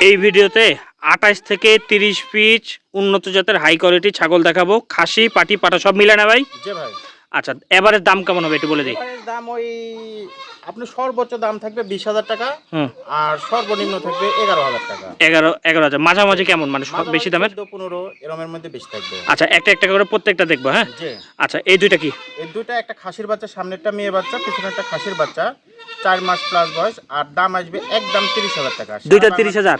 এই ভিডিওতে আঠাশ থেকে তিরিশ পিচ উন্নত জাতের হাই কোয়ালিটি ছাগল দেখাবো। খাসি, পাটি, পাটা সব মিলে না ভাই? ভাই। আচ্ছা এবারের দাম কেমন হবে একটু বলে দিই? দাম ওই আপনি সর্বোচ্চ দাম থাকবে বিশ হাজার টাকা আর সর্বনিম্ন থাকবে এগারো হাজার টাকা। এগারো এগারো হাজার। মাঝামাঝি কেমন? মানে বেশি দামের? পনেরো এরমের মধ্যে বেশি থাকবে। আচ্ছা একটা একটা করে প্রত্যেকটা দেখব হ্যাঁ? জি। আচ্ছা এই দুইটা কি? এই দুইটা একটা খাসির বাচ্চা সামনেরটা মেয়ে বাচ্চা পিছনে একটা খাসির বাচ্চা। চার মাস প্লাস বয়স আর দাম আসবে একদম তিরিশ হাজার টাকা। দুইটা তিরিশ হাজার?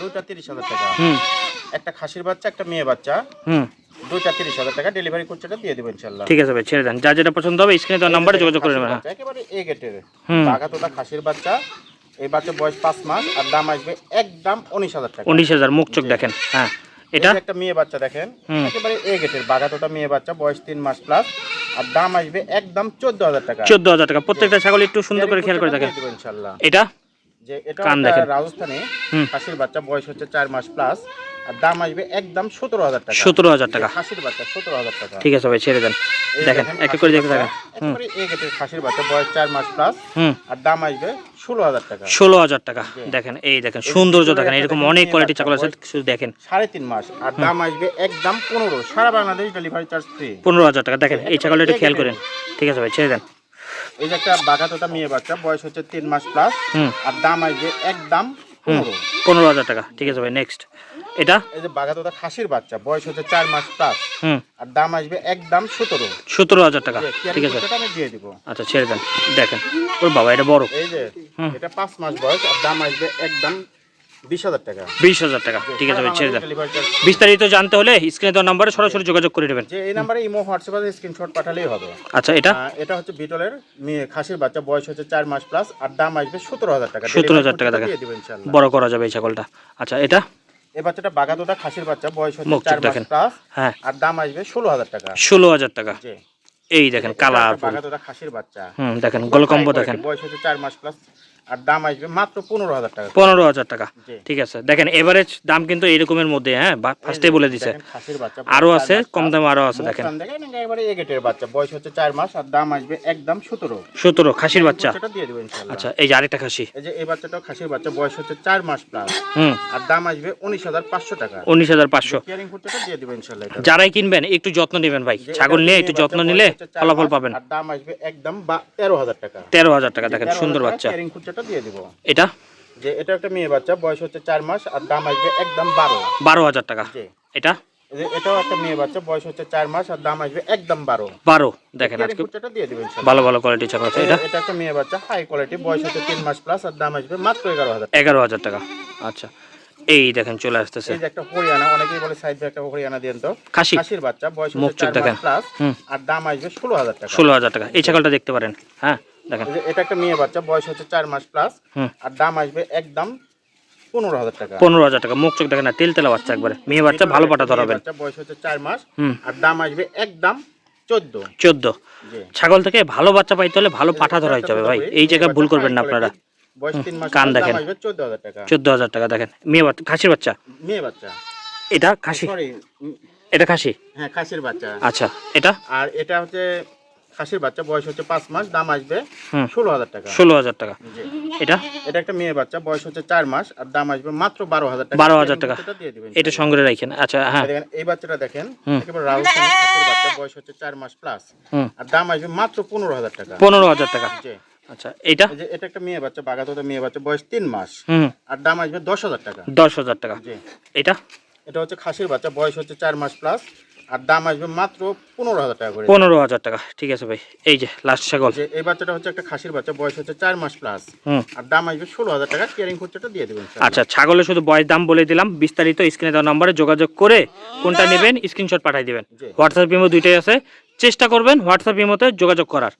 দুইটা তিরিশ হাজার টাকা। হুম। একটা খাসির বাচ্চা একটা মেয়ে বাচ্চা। হুম। দুইটা তিরিশ হাজার টাকা ডেলিভারি খরচাটা দিয়ে দেবো ইনশাল্লাহ। ঠিক আছে ভাই ছেড়ে দেন। যা যেটা পছন্দ হবে স্ক্রিনে দেওয়ার নাম্বারে যোগাযোগ করে নেবেন হ্যাঁ। একেবারে এ গেটের বাঘাতোটা খাসির বাচ্চা এই বাচ্চা বয়স পাঁচ মাস আর দাম আসবে একদম উনিশ হাজার টাকা। উনিশ হাজার মুখ চোখ দেখেন হ্যাঁ। এটা? একটা মেয়ে বাচ্চা দেখেন একেবারে এ গেটের বাঘাতোটা মেয়ে বাচ্চা বয়স তিন মাস প্লাস আর দাম আসবে একদম চোদ্দ হাজার টাকা। চোদ্দ হাজার টাকা। প্রত্যেকটা ছাগল একটু সুন্দর করে খেয়াল করে দেখেন। ইনশাল্লাহ। এটা? যে এটা দেখেন। রাজস্থানে খাসির বাচ্চা বয়স হচ্ছে চার মাস প্লাস আর দাম আসবে একদম সতেরো হাজার টাকা। সতেরো হাজার টাকা। খাসির বাচ্চা সতেরো হাজার টাকা। ঠিক আছে ভাই ছেড়ে দেন। দেখেন এক করে দেখতে থাকেন। খাসির বাচ্চা বয়স চার মাস প্লাস আর দাম আসবে ষোলো হাজার টাকা। ষোলো হাজার টাকা। দেখেন এই দেখেন সৌন্দর্য দেখেন এরকম অনেক কোয়ালিটি ছাগল আছে শুধু দেখেন। সাড়ে তিন মাস আর দাম আসবে একদম পনেরো সারা বাংলাদেশ ডেলিভারি চার্জ ফ্রি পনেরো হাজার টাকা। দেখেন এই ছাগলটা একটু খেয়াল করেন। ঠিক আছে ভাই ছেড়ে দেন। এই যে একটা বাঘা তোটা মেয়ে বাচ্চা বয়স হচ্ছে তিন মাস প্লাস আর দাম আসবে এক দাম পনেরো। হাজার টাকা। ঠিক আছে ভাই নেক্সট এটা? এই যে বাঘা তোটা খাসির বাচ্চা বয়স হচ্ছে চার মাস প্লাস হুম। আর দাম আসবে একদম সতেরো। সতেরো হাজার টাকা। ঠিক আছে। আমি দিয়ে দিব। আচ্ছা ছেড়ে দেন। দেখেন। ওর বাবা এটা বড়। এই যে এটা পাঁচ মাস বয়স আর দাম আসবে একদম টাকা। বিশ হাজার টাকা। ঠিক আছে ভাই ছেড়ে দেন। বিস্তারিত জানতে হলে স্ক্রিনে দেওয়ার নাম্বারে সরাসরি যোগাযোগ করে নেবেন। যে এই নাম্বারে ইমো হোয়াটসঅ্যাপে স্ক্রিনশট পাঠালেই হবে। আচ্ছা এটা? এটা হচ্ছে বিটলের খাসির বাচ্চা বয়স হচ্ছে চার মাস প্লাস আর দাম আসবে সতেরো হাজার টাকা। 17,000 টাকা Delivery দেখেন। দিয়ে দেবো ইনশাল্লাহ বড় করা যাবে এই ছাগলটা। আচ্ছা এটা? এই বাচ্চাটা বাগাদোটা খাসির বাচ্চা বয়স হচ্ছে চার মাস প্লাস হ্যাঁ। আর দাম আসবে ষোলো হাজার টাকা। ষোলো হাজার টাকা। এই দেখেন কালার বাগাদোটা খাসির বাচ্চা। হুম দেখেন গোলকম্ব দেখেন বয়স হচ্ছে চার মাস প্লাস আর দাম আসবে মাত্র পনেরো হাজার টাকা। পনেরো হাজার টাকা। ঠিক আছে। দেখেন এভারেজ দাম কিন্তু এরকমের মধ্যে হ্যাঁ ফার্স্টে বলে দিছে। আরও আছে কম। দাম আরও আছে দেখেন। টান দেখেন একেবারে এ গেটের বাচ্চা। বয়স হচ্ছে চার মাস আর দাম আসবে একদম সতেরো। সতেরো খাসির বাচ্চা। দিয়ে আচ্ছা এই যে আরেকটা খাসি। এই যে এই বাচ্চাটাও খাসির বাচ্চা বয়স হচ্ছে চার মাস প্লাস হুম। আর দাম আসবে উনিশ হাজার পাঁচশো টাকা। উনিশ হাজার পাঁচশো। দিয়ে দেবো ইনশাল্লাহ যারাই কিনবেন একটু যত্ন নেবেন ভাই। ছাগল নিয়ে একটু যত্ন নিলে ফলাফল পাবেন। আর দাম আসবে একদম বা তেরো হাজার টাকা। তেরো হাজার টাকা দেখেন সুন্দর বাচ্চা। কেয়ারিং দিয়ে দিব। এটা? যে এটা একটা মেয়ে বাচ্চা বয়স হচ্ছে চার মাস আর দাম আসবে একদম বারো। বারো হাজার টাকা। এটা? এটাও একটা মেয়ে বাচ্চা বয়স হচ্ছে চার মাস আর দাম আসবে একদম বারো। বারো দেখেন আজকে দিয়ে দেবো ভালো ভালো কোয়ালিটি ছাগল আছে এটা? এটা একটা মেয়ে বাচ্চা হাই কোয়ালিটি বয়স হচ্ছে তিন মাস প্লাস আর দাম আসবে মাত্র এগারো হাজার এগারো হাজার টাকা। আচ্ছা এই দেখেন চলে আসতেছে। এই যে একটা হরিয়ানা অনেকেই বলে সাইড একটা হরিয়ানা দেন তো। খাসি। খাসির বাচ্চা বয়স হচ্ছে চার দেখেন। মাস প্লাস আর দাম আসবে ষোলো হাজার টাকা। ষোলো হাজার টাকা। এই ছাগলটা দেখতে পারেন হ্যাঁ? দেখেন। এটা একটা মেয়ে বাচ্চা বয়স হচ্ছে চার মাস প্লাস আর দাম আসবে একদম পনেরো হাজার টাকা। পনেরো হাজার টাকা। মুখ চোখ দেখেন না তেল তেলা বাচ্চা একবারে। মেয়ে বাচ্চা ভালো পাটা ধরাবেন। বয়স হচ্ছে চার মাস আর দাম আসবে একদম চোদ্দ। চোদ্দ। ছাগল থেকে ভালো বাচ্চা পাইতে হলে ভালো পাঠা ধরাইতে হবে ভাই। এই জায়গায় ভুল করবেন না আপনারা। বয়স তিন মাস কান দেখেন। চোদ্দ হাজার টাকা। চোদ্দ হাজার টাকা দেখেন। মেয়ে বাচ্চা খাসির বাচ্চা? মেয়ে বাচ্চা। এটা খাসি? এটা খাসি? হ্যাঁ খাসির বাচ্চা। আচ্ছা এটা? আর এটা হচ্ছে খাসির বাচ্চা বয়স হচ্ছে পাঁচ মাস দাম আসবে ষোলো হাজার টাকা। ষোলো হাজার টাকা। এটা? এটা একটা মেয়ে বাচ্চা বয়স হচ্ছে চার মাস আর দাম আসবে মাত্র বারো হাজার টাকা। 12,000 টাকা। এটা এটা সংগ্রহে রাখেন। আচ্ছা হ্যাঁ। এই বাচ্চাটা দেখেন একেবারে রাজস্থানী বাচ্চা বয়স হচ্ছে চার মাস প্লাস। আর দাম আসবে মাত্র পনেরো হাজার টাকা। পনেরো হাজার টাকা। আচ্ছা যে এটা একটা মেয়ে বাচ্চা বাগাতোতে মেয়ে বাচ্চা বয়স তিন মাস। আর দাম আসবে দশ হাজার টাকা। দশ হাজার টাকা। এটা? এটা হচ্ছে খাসির বাচ্চা বয়স হচ্ছে চার মাস প্লাস। আর দাম আসবে মাত্র পনেরো হাজার টাকা করে। পনেরো হাজার টাকা। ঠিক আছে ভাই এই যে লাস্ট ছাগল। যে এই বাচ্চাটা হচ্ছে একটা খাসির বাচ্চা বয়স হচ্ছে চার মাস প্লাস হুম। আর দাম আসবে ষোলো হাজার টাকা কেয়ারিং খরচাটা দিয়ে দেবেন আচ্ছা ছাগলের শুধু বয়স দাম বলে দিলাম বিস্তারিত স্ক্রিনে দেওয়া নম্বরে যোগাযোগ করে কোনটা নেবেন স্ক্রিনশট পাঠিয়ে দিবেন। হোয়াটসঅ্যাপ ইমো দুইটাই আছে চেষ্টা করবেন হোয়াটসঅ্যাপ ইমোতে যোগাযোগ করার।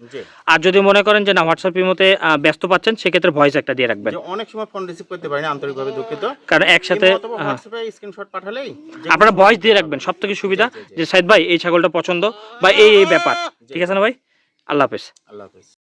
আর যদি মনে করেন যে না হোয়াটসঅ্যাপ ইমোতে ব্যস্ত পাচ্ছেন সেক্ষেত্রে ভয়েস একটা দিয়ে রাখবেন। অনেক সময় ফোন রিসিভ করতে পারি না আন্তরিকভাবে দুঃখিত। কারণ একসাথে অথবা হ্যাঁ, স্ক্রিনশট পাঠালেই আপনারা ভয়েস দিয়ে রাখবেন সব থেকে সুবিধা যে সাইদ ভাই এই ছাগলটা পছন্দ বা এই এই ব্যাপার। ঠিক আছে না ভাই? আল্লাহ হাফেজ। আল্লাহ হাফেজ।